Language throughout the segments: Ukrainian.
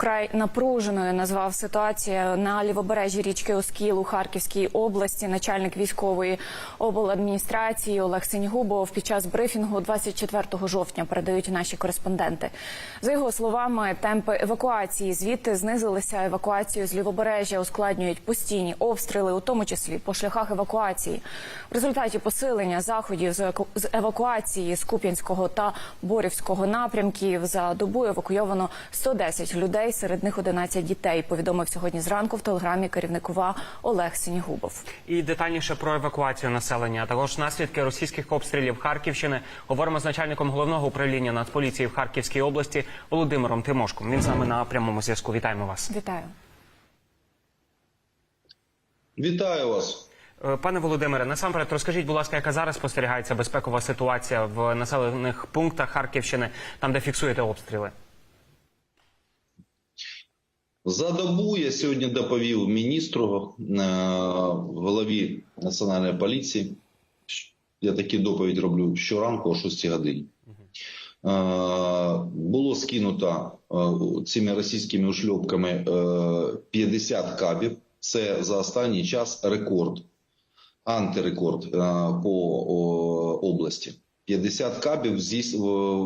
Вкрай напруженою назвав ситуацію на лівобережжі річки Оскіл у Харківській області. Начальник військової обладміністрації Олег Синігубов під час брифінгу 24 жовтня передають наші кореспонденти. За його словами, темпи евакуації звідти знизилися. Евакуацію з лівобережжя ускладнюють постійні обстріли, у тому числі по шляхах евакуації. В результаті посилення заходів з евакуації з Куп'янського та Борівського напрямків за добу евакуйовано 110 людей, серед них 11 дітей. Повідомив сьогодні зранку в телеграмі керівник ОВА Олег Синігубов. І детальніше про евакуацію населення, а також наслідки російських обстрілів Харківщини. Говоримо з начальником головного управління Нацполіції в Харківській області Володимиром Тимошком. Він з нами на прямому зв'язку. Вітаємо вас, Вітаю. Вітаю вас. Е, пане Володимире. Насамперед, розкажіть, будь ласка, яка зараз спостерігається безпекова ситуація в населених пунктах Харківщини, там де фіксуєте обстріли? За добу я сьогодні доповів міністру е, голові національної поліції. Я такі доповідь роблю щоранку о 6 годині. Е, було скинуто е, цими російськими ушльопками е, 50 кабів. Це за останній час рекорд, антирекорд по області. 50 кабів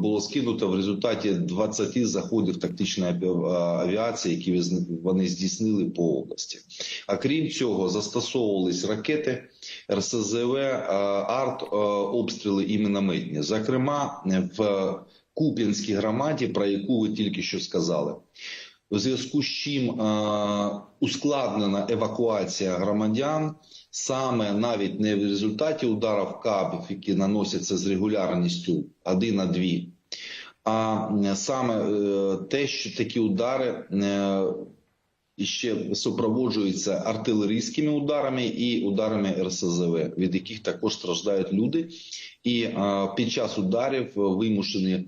було скинуто в результаті 20 заходів тактичної авіації, які вони здійснили по області. А крім цього, застосовувались ракети РСЗВ, арт, обстріли і мінометні. Зокрема, в Куп'янській громаді, про яку ви тільки що сказали. У зв'язку з чим ускладнена евакуація громадян саме навіть не в результаті ударів кабів, які наносяться з регулярністю 1 на 2, а е, саме е, те, що такі удари е, ще супроводжуються артилерійськими ударами і ударами РСЗВ, від яких також страждають люди, і під час ударів вимушені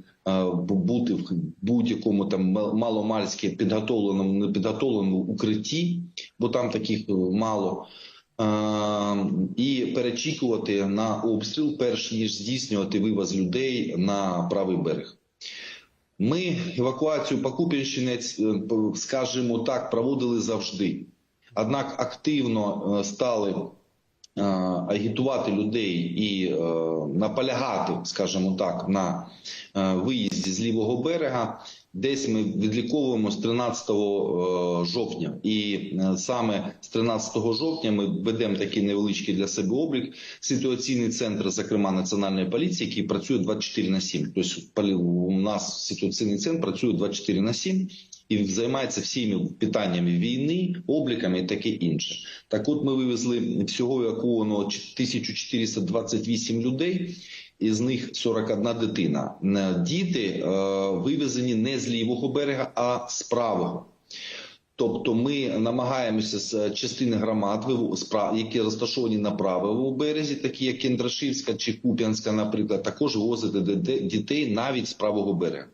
бути в будь-якому там мал- маломальськи підготовленому непідготовленому укритті, бо там таких мало. І перечікувати на обстріл, перш ніж здійснювати вивоз людей на правий берег. Ми евакуацію по Куп'янщині, е, скажімо так, проводили завжди. Однак активно е, стали е, агітувати людей і наполягати, скажімо так, на виїзді з лівого берега. Десь ми відліковуємо з 13 е, жовтня, і е, саме з 13 жовтня ми ведемо такий невеличкий для себе облік. Ситуаційний центр, зокрема національної поліції, який працює 24 на 7. Тобто у нас ситуаційний центр працює 24 на 7 і займається всіми питаннями війни, обліками і таке інше. Так, от ми вивезли всього евакуовано 1428 людей. Із них 41 дитина. Е, Діти е, вивезені не з лівого берега, а з правого. Тобто ми намагаємося з частини громад, які розташовані на правому березі, такі як Кендрашівська чи Куп'янська, наприклад, також вивозити дітей навіть з правого берега.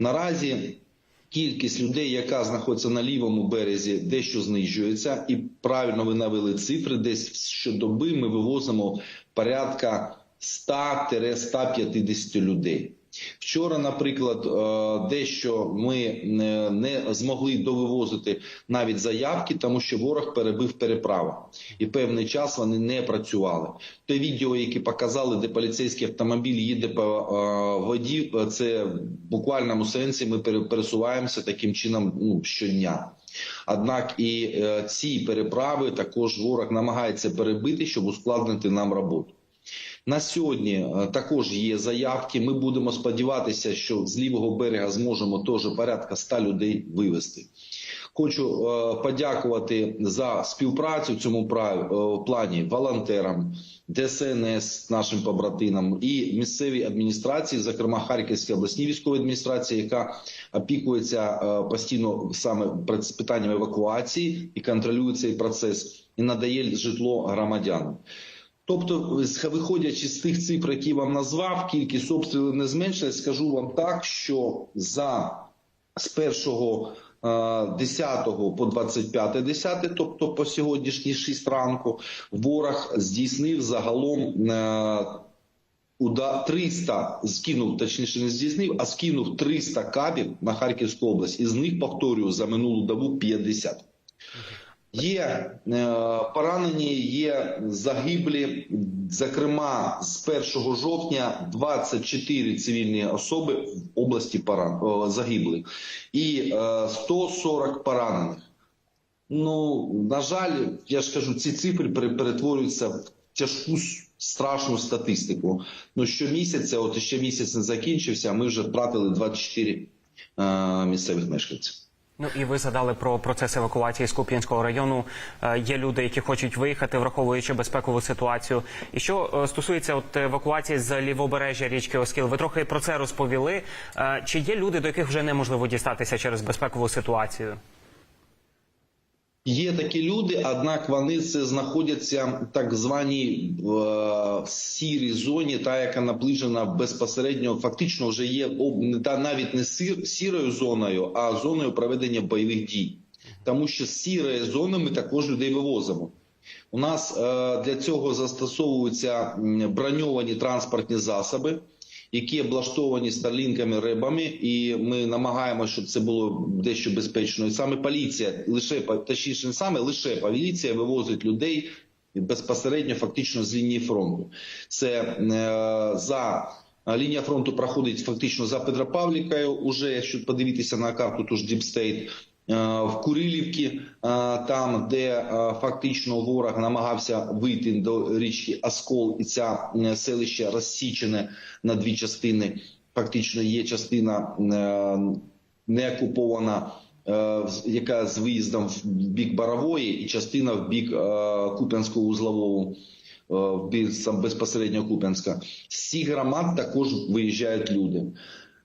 Наразі кількість людей, яка знаходиться на лівому березі, дещо знижується, і правильно ви навели цифри. Десь щодоби ми вивозимо порядка 100-150 людей. Вчора, наприклад, е, дещо ми не змогли довивозити навіть заявки, тому що ворог перебив переправу, і певний час вони не працювали. Те відео, яке показали, де поліцейський автомобіль їде по е, воді, е, це в буквальному сенсі. Ми пересуваємося таким чином ну, щодня. Однак і ці переправи також ворог намагається перебити, щоб ускладнити нам роботу. На сьогодні е, також є заявки. Ми будемо сподіватися, що з лівого берега зможемо теж порядка 100 людей вивезти. Хочу е, подякувати за співпрацю в цьому е, плані волонтерам, ДСНС, нашим побратинам і місцевій адміністрації, зокрема Харківській обласній військовій адміністрації, яка опікується постійно саме питанням евакуації і контролює цей процес, і надає житло громадянам. Тобто, виходячи з тих цифр, які вам назвав, кількість обстрілів не зменшилась. Скажу вам так, що за з 1 е, 10 по 25 10, тобто по сьогоднішній 6 ранку, ворог здійснив загалом е, уда 300 скинув, точніше не здійснив, а скинув 300 кабів на Харківську область. Із них, повторюю, за минулу добу 50. Є е, поранені, є загиблі. Зокрема, з 1 жовтня 24 цивільні особи в області поран... о, загибли і е, 140 поранених. Ну, на жаль, я ж кажу, ці цифри перетворюються в тяжку страшну статистику. Ну, щомісяця, от ще місяць не закінчився, ми вже втратили 24 е, місцевих мешканців. Ну і ви згадали про процес евакуації з Куп'янського району. Е, Є люди, які хочуть виїхати, враховуючи безпекову ситуацію. І що е, стосується от евакуації з лівобережжя річки Оскіл, ви трохи про це розповіли. Е, Чи є люди, до яких вже неможливо дістатися через безпекову ситуацію? Є такі люди, однак вони це знаходяться в так званій е, сірій зоні, та яка наближена безпосередньо, фактично вже є та навіть не сір, сірою зоною, а зоною проведення бойових дій. Тому що сірої зони ми також людей вивозимо. У нас е, для цього застосовуються броньовані транспортні засоби, які облаштовані старлінками ребами, і ми намагаємося, щоб це було дещо безпечно. І саме поліція, лише точніше, не саме лише поліція вивозить людей безпосередньо, фактично з лінії фронту. Це е, за Лінія фронту проходить фактично за Петропавлікою. Уже якщо подивитися на карту, тож Діпстейт в Курилівці, е, там де е, фактично ворог намагався вийти до річки Оскол, і ця е, селище розсічене на дві частини. Фактично є частина е, не окупована, е, яка з виїздом в бік Борової, і частина в бік е, Куп'янського узлового е, безпосередньо Куп'янська. З цих громад також виїжджають люди.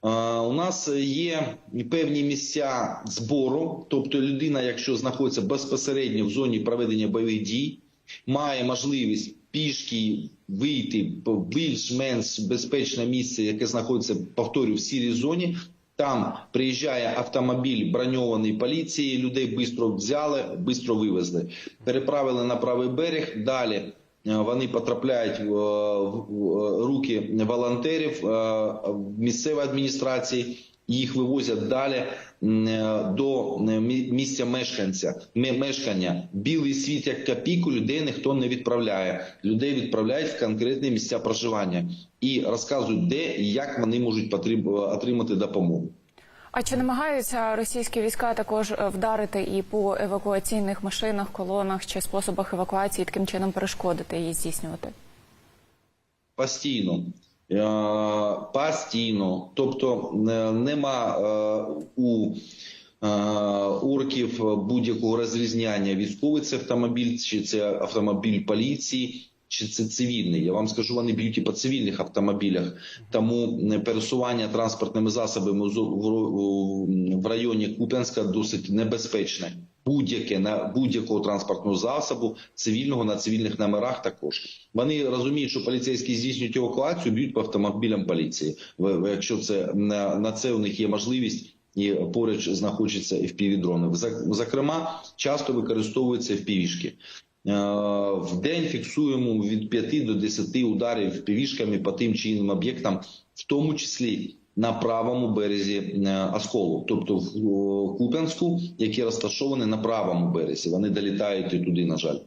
Е, У нас є певні місця збору, тобто людина, якщо знаходиться безпосередньо в зоні проведення бойових дій, має можливість пішки вийти в більш-менш безпечне місце, яке знаходиться, повторю, в сірій зоні. Там приїжджає автомобіль броньований поліції, людей швидко взяли, швидко вивезли, переправили на правий берег. Далі вони потрапляють в, в- в руки волонтерів е, місцевої адміністрації. Їх вивозять далі е, до е, мі- місця мешканця. Ме- Мешкання білий світ як копійку людей ніхто не відправляє. Людей відправляють в конкретні місця проживання і розказують, де і як вони можуть отримати допомогу. А чи намагаються російські війська також е, вдарити і по евакуаційних машинах, колонах чи способах евакуації, таким чином перешкодити її здійснювати? Постійно. Е, Постійно. Тобто е, нема у орків будь-якого розрізняння. Військовий це автомобіль, чи це автомобіль поліції, чи це цивільний. Я вам скажу, вони б'ють і по цивільних автомобілях. Тому е, пересування транспортними засобами в районі Куп'янська досить небезпечне. Будь-яке на будь-якого транспортного засобу цивільного на цивільних номерах також вони розуміють, що поліцейські здійснюють евакуацію, б'ють по автомобілям поліції. Якщо це на, на це у них є можливість. І поруч знаходяться FPV-дрони. Зокрема, часто використовуються FPV-шки. Е, В день фіксуємо від 5 до 10 ударів FPV-шками по тим чи іншим об'єктам, в тому числі на правому березі е, Осколу, тобто в Куп'янську, які розташовані на правому березі. Вони долітають і туди, на жаль.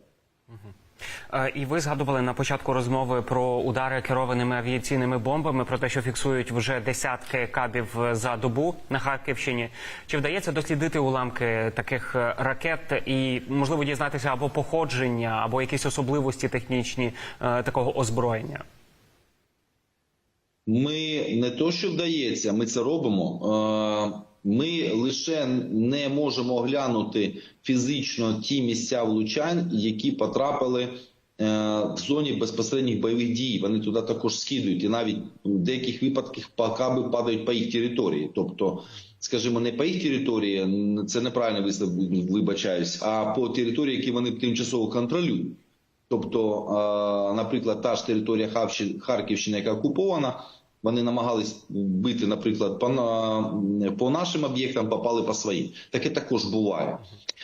Е, І ви згадували на початку розмови про удари керованими авіаційними бомбами, про те, що фіксують вже десятки кабів за добу на Харківщині. Чи вдається дослідити уламки таких е, ракет і можливо дізнатися або походження, або якісь особливості технічні е, такого озброєння? Ми не то, що вдається, ми це робимо. Ми лише не можемо оглянути фізично ті місця влучань, які потрапили е, в зоні безпосередніх бойових дій. Вони туди також скидують, і навіть в деяких випадках каби падають по їх території. Тобто, скажімо, не по їх території, це неправильно вислов, вибачаюсь, а по території, які вони тимчасово контролюють. Тобто, е, наприклад, та ж територія Харківщини, яка окупована, Вони намагались бити, наприклад, по, по нашим об'єктам, попали по своїм. Таке також буває.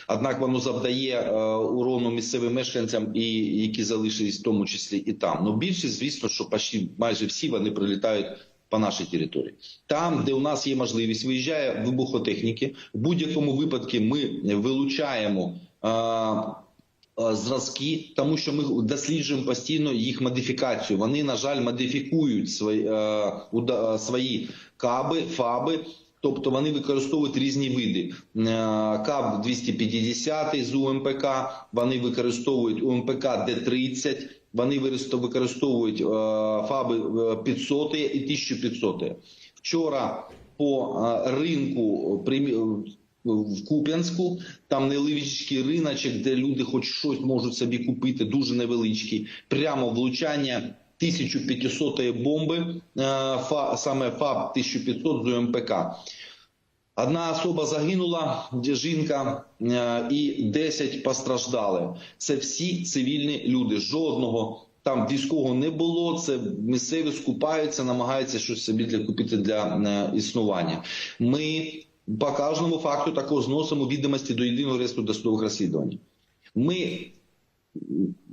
Однак воно завдає е, урону місцевим мешканцям, і які залишились в тому числі і там. Ну більшість, звісно, що почти майже всі вони прилітають по нашій території. Там, де у нас є можливість, виїжджає вибухотехніки. В будь-якому випадку ми вилучаємо. Е, Зразки, тому що ми досліджуємо постійно їх модифікацію. Вони, на жаль, модифікують свої, е, уда- е, свої каби, фаби, тобто вони використовують різні види. Каб 250 з УМПК, вони використовують УМПК Д-30, вони використовують фаби е, 500 і 1500. Вчора по ринку в Куп'янську, там невеличкий риночок, де люди хоч щось можуть собі купити, дуже невеличкий. Прямо влучання 1500 бомби, е, саме ФАБ 1500 з УМПК. Одна особа загинула, жінка, е, і 10 постраждали. Це всі цивільні люди. Жодного там військового не було. Це місцеві скупаються, намагаються щось собі для купити для е, існування. Ми по кожному факту також зносимо відомості до єдиного реєстру досудових розслідувань. Ми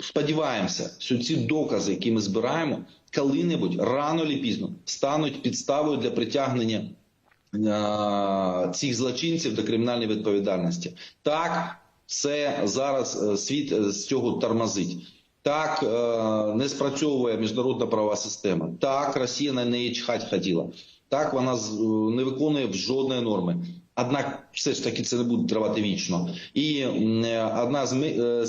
сподіваємося, що ці докази, які ми збираємо, коли-небудь рано чи пізно стануть підставою для притягнення цих злочинців до кримінальної відповідальності. Так, це зараз е, світ е, з цього тормозить. Так не спрацьовує міжнародна правова система. Так, Росія на неї чхать хотіла. Так, вона з- не виконує жодної норми. Однак, все ж таки, це не буде тривати вічно. І е, одна з, ми- е,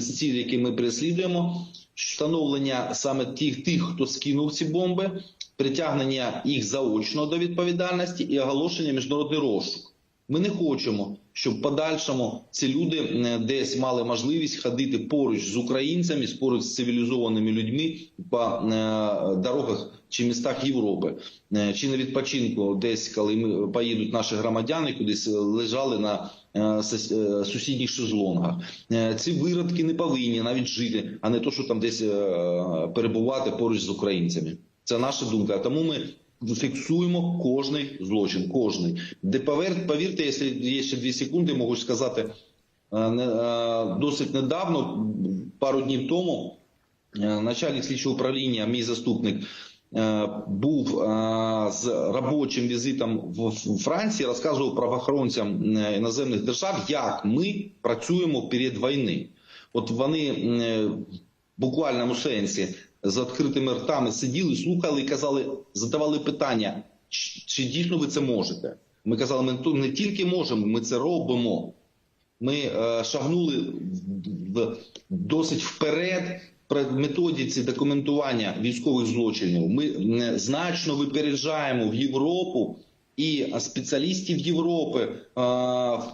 з цілей, які ми переслідуємо, встановлення саме тих, тих, хто скинув ці бомби, притягнення їх заочно до відповідальності і оголошення міжнародний розшук. Ми не хочемо, щоб в подальшому ці люди е, десь мали можливість ходити поруч з українцями, поруч з цивілізованими людьми по е, дорогах чи містах Європи, Е, чи на відпочинку, десь коли ми поїдуть наші громадяни, кудись лежали на сус- сусідніх шезлонгах. Ці виродки не повинні навіть жити, а не то, що там десь перебувати поруч з українцями. Це наша думка. Тому ми фіксуємо кожний злочин, кожний. Де повір, повірте, якщо є ще дві секунди, можу сказати е, е, досить недавно, пару днів тому, е, начальник слідчого управління, мій заступник. Був з робочим візитом в Франції, розказував правоохоронцям іноземних держав, як ми працюємо перед війни. От вони в буквальному сенсі з відкритими ртами сиділи, слухали і казали, задавали питання, чи, чи дійсно ви це можете. Ми казали, ми не тільки можемо, ми це робимо. Ми е, шагнули в, в- досить вперед при методиці документування військових злочинів. Ми е, значно випереджаємо в Європу і спеціалістів Європи е,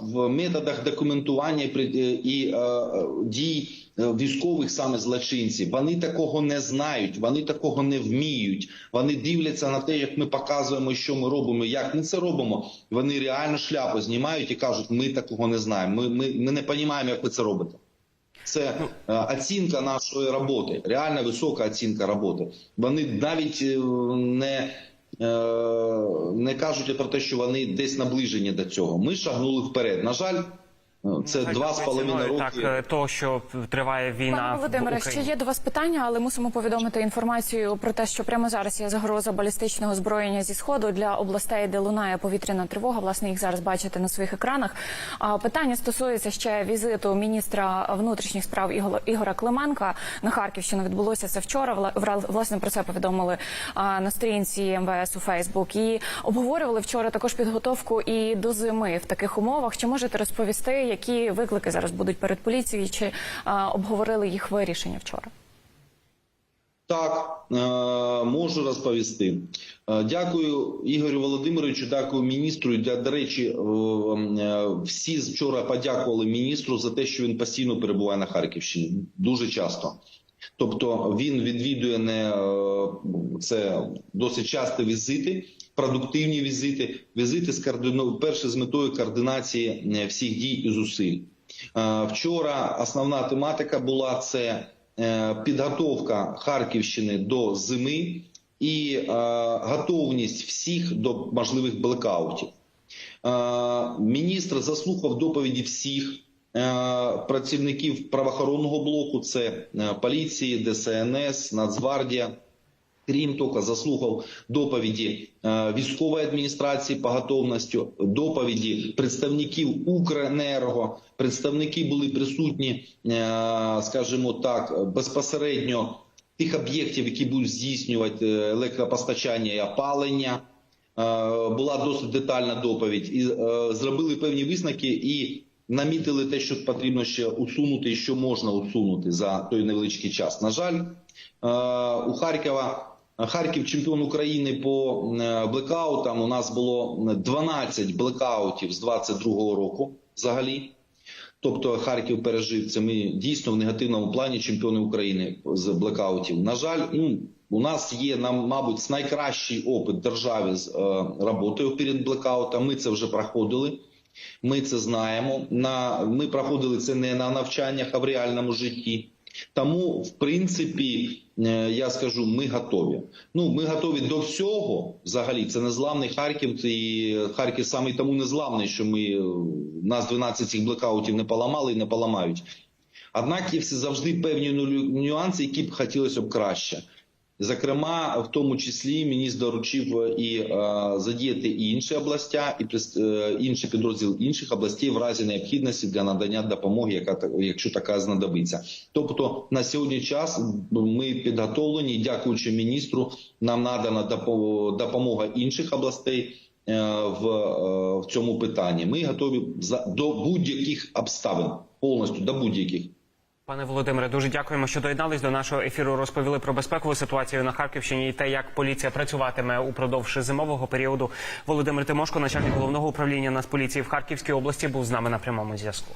в методах документування і, е, е, дій військових саме злочинців. Вони такого не знають, вони такого не вміють. Вони дивляться на те, як ми показуємо, що ми робимо, як ми це робимо. Вони реально шляпу знімають і кажуть, ми такого не знаємо. Ми, ми, ми не розуміємо, як ви це робите. Це оцінка нашої роботи, реально висока оцінка роботи. Вони навіть не, не кажуть про те, що вони десь наближені до цього. Ми шагнули вперед. На жаль, е, це два з половиною роки. Так, е, того, що триває війна Пане в Володимире, ще є до вас питання, але мусимо повідомити інформацію про те, що прямо зараз є загроза балістичного зброєння зі сходу для областей, де лунає повітряна тривога. Власне, їх зараз бачите на своїх екранах. А питання стосується ще візиту міністра внутрішніх справ Іго- Ігора Клименка на Харківщину. Відбулося це вчора. Вла- Власне про це повідомили на сторінці МВС у Фейсбук. І обговорювали вчора також підготовку і до зими в таких умовах. Чи можете розповісти, які виклики зараз будуть перед поліцією? Чи а, обговорили їх вирішення вчора? Так, е, можу розповісти. Е, Дякую Ігорю Володимировичу, дякую міністру. До, речі, е, е, всі вчора подякували міністру за те, що він постійно перебуває на Харківщині. Дуже часто. Тобто він відвідує не е, це досить часто візити, продуктивні візити, візити з координу, перше з метою координації е, всіх дій і зусиль. Е, Вчора основна тематика була це е, підготовка Харківщини до зими і готовність всіх до можливих блекаутів. Міністр заслухав доповіді всіх працівників правоохоронного блоку: це поліції, ДСНС, Нацгвардія. Крім того, заслухав доповіді е, військової адміністрації по готовності, доповіді представників Укренерго. Представники були присутні, е, скажімо так, безпосередньо тих об'єктів, які будуть здійснювати е, електропостачання і опалення. Була досить детальна доповідь, і зробили певні висновки і намітили те, що потрібно ще усунути, і що можна усунути за той невеличкий час. На жаль, у Харкова. Харків чемпіон України по е, блекаутам. У нас було 12 блекаутів з 22-го року взагалі. Тобто Харків пережив це. Ми дійсно в негативному плані чемпіони України з блекаутів. На жаль, ну у нас є нам, мабуть, найкращий опит в державі з е, роботою перед блекаутом. Ми це вже проходили. Ми це знаємо. На ми проходили це не на навчаннях, а в реальному житті. Тому, в принципі, е, я скажу, ми готові. Ну, ми готові до всього. Взагалі, це незламний Харків. І Харків саме тому незламний, що ми е, нас 12 цих блекаутів не поламали і не поламають. Однак є завжди певні нюанси, які б хотілося б краще. Зокрема, в тому числі міністр доручив е, і е, задіяти і інші областя, і е, інші підрозділи інших областей в разі необхідності для надання допомоги, яка якщо така знадобиться. Тобто на сьогодні час ми підготовлені, дякуючи міністру, нам надана допомога інших областей. В, в цьому питанні ми готові за до будь-яких обставин, повністю до будь-яких. Пане Володимире, дуже дякуємо, що доєднались до нашого ефіру. Розповіли про безпекову ситуацію на Харківщині і те, як поліція працюватиме упродовж зимового періоду. Володимир Тимошко, начальник головного управління Нацполіції в Харківській області, був з нами на прямому зв'язку.